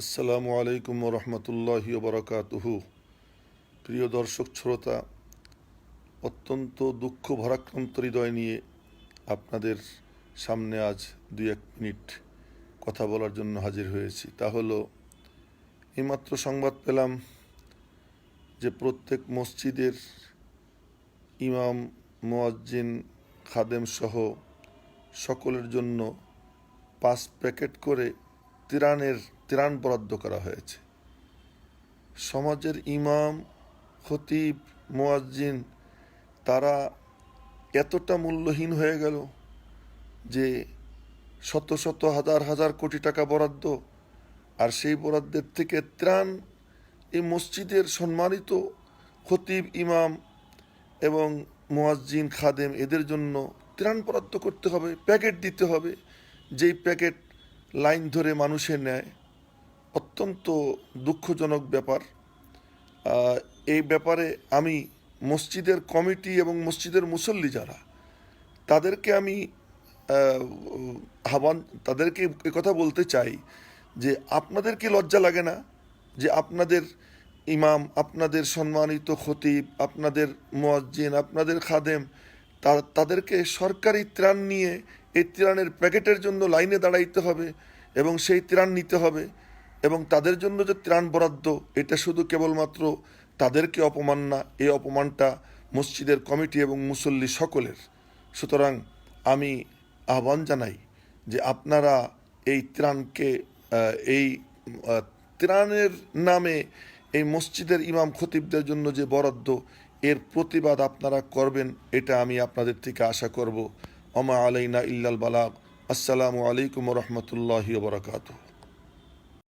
আসসালামু আলাইকুম রহমতুল্লাহি বরকাতুহু। প্রিয় দর্শক, শ্রোতা, অত্যন্ত দুঃখ ভারাক্রান্ত হৃদয় নিয়ে আপনাদের সামনে আজ দুই এক মিনিট কথা বলার জন্য হাজির হয়েছি। তা হলো, এইমাত্র সংবাদ পেলাম যে প্রত্যেক মসজিদের ইমাম, মোয়াজ্জিন, খাদেম সহ সকলের জন্য পাঁচ প্যাকেট করে তিরানের তিরান বরাদ্দ করা হয়েছে। সমাজের ইমাম, খতিব, মোয়াজ্জিন, তারা এতটা মূল্যহীন হয়ে গেল যে শত শত হাজার হাজার কোটি টাকা বরাদ্দ, আর সেই বরাদ্দের থেকে ত্রাণ এই মসজিদের সম্মানিত খতিব, ইমাম এবং মোয়াজ্জিন, খাদেম, এদের জন্য ত্রাণ বরাদ্দ করতে হবে, প্যাকেট দিতে হবে। যেই প্যাকেট লাইন ধরে মানুষে নেয় অত্যন্ত দুঃখজনক ব্যাপার। এই ব্যাপারে আমি মসজিদের কমিটি এবং মসজিদের মুসল্লি যারা তাদেরকে আমি আহ, আহ্বান তাদেরকে কথা বলতে চাই যে আপনাদের কি লজ্জা লাগে না যে আপনাদের ইমাম আপনাদের সম্মানিত খতিব আপনাদের মোয়াজ্জিন আপনাদের খাদেম তাদেরকে সরকারি ত্রাণ নিয়ে এই ত্রাণের প্যাকেটের জন্য লাইনে দাঁড়াইতে হবে এবং সেই ত্রাণ নিতে হবে। এবং তাদের জন্য যে ত্রাণ বরাদ্দ, এটা শুধু কেবলমাত্র তাদেরকে অপমান না, এই অপমানটা মসজিদের কমিটি এবং মুসল্লি সকলের। সুতরাং আমি আহ্বান জানাই যে আপনারা এই ত্রাণকে এই ত্রাণের নামে এই মসজিদের ইমাম খতিবদের জন্য যে বরাদ্দ, এর প্রতিবাদ আপনারা করবেন, এটা আমি আপনাদের থেকে আশা করব। অমা আলাইনা ইল্লাল বালাগ। আসসালামু আলাইকুম রহমতুল্লাহি বরকাতুহ।